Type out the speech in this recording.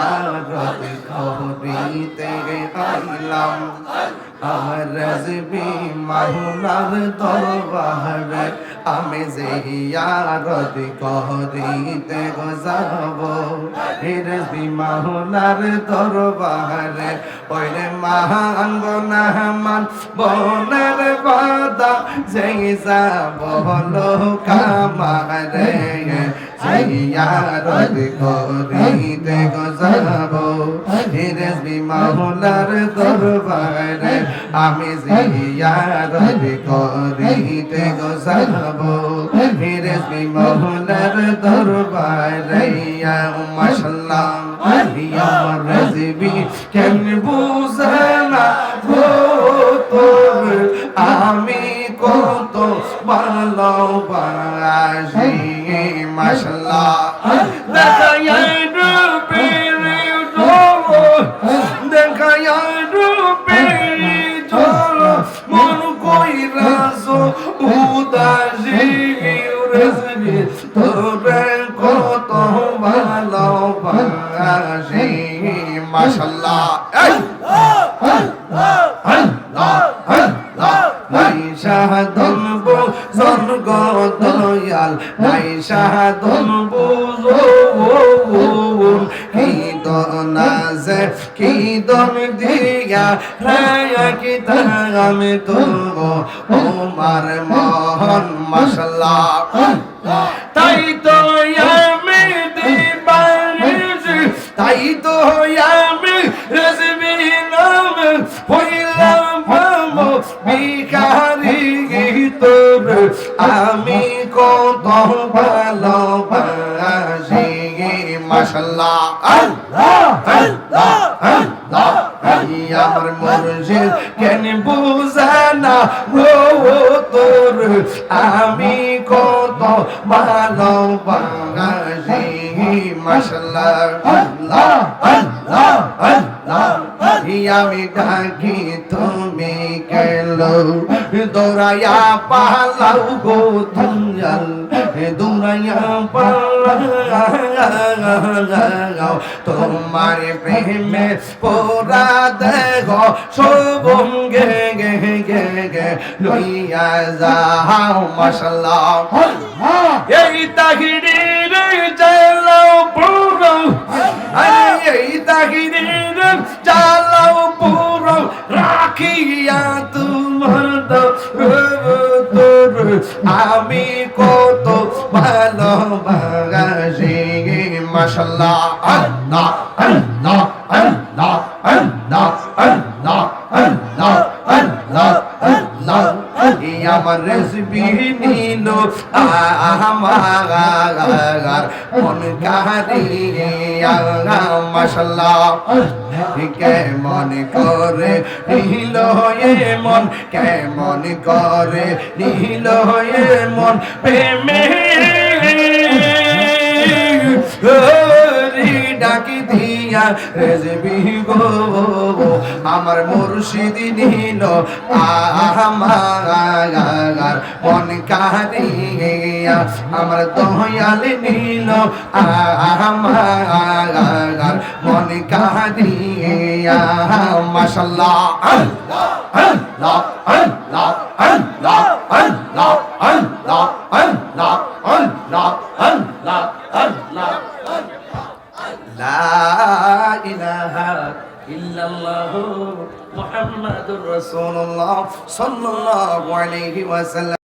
জিয়ারত করিতে আইলাম আমার রাজবি মাহুলার দরবারে আমি জিয়ারত করিতে যাব রাজবি মাহুলার দরবারে বনের বাদা যেই যাব কামারে জিয়ারত করিতে যাব রাজবি দরবারে আমি জিয়ারত করিতে যাব হে রাজবি মাহুলার দরবারে ইয়া ইয়া রাজবি কেন বুঝানা গো তোর? আমি কত ভালোবাসি মাশাআল্লাহ দেখা ভালোবাসি মাশাআল্লাহ এই নাই সাধন স্বর্গ দয়াল নাই সাধন বুঝুন কি কি দন দিয়া রায়া কি আমি তুলব ওমার মহন মশলা তাই তো তাই তো আমি রেসবি নাম হইলাম বিকারি তোর আমি কত ভালোবাসি মাশাল্লাহ। আল্লাহ আল্লাহ আল্লাহ। আমার মুর্শিদ কেন বুঝানা ও তোর। আমি কত ভালোবাসি মাশাল্লাহ। আল্লাহ আল্লাহ আল্লাহ আমি ডাকি তুমি গেল দৌড়াইয়া পালাও গো দুঞ্জাল দৌড়াইয়া পালাও। তোমার প্রেমে পোরা দেহ শোভম গে গে গে লইয়া যাও মাশাল্লাহ। এই তাহিরির রাখিয়া তোমার তোর আমি কত ভালো ভাগাসি মাসাল্লাহ আল্লাহ আল্লাহ আল্লাহ আল্লাহ আল্লাহ আল্লাহ আল্লাহ। আমার রেসিপি নিল। আমার মন কাহারিয়া মাশাল্লাহ কেমন করে নিল এ মন কেমন করে নিল এ মন প্রেমে ডাকি দিয়া রেজবি গো। আমার মুর্শিদ নিল আমার মন কারিয়া আমার দয়াল নিল, আমার মন কারিয়া মাশাল্লাহ। আল্লাহ আল্লাহ আল্লাহ আল্লাহ আল্লাহ আল্লাহ আল্লাহ আল্লাহ আল্লাহ আল্লাহ লা ইলাহা ইল্লাল্লাহ মুহাম্মাদুর রাসূলুল্লাহ সাল্লাল্লাহু আলাইহি ওয়াসাল্লাম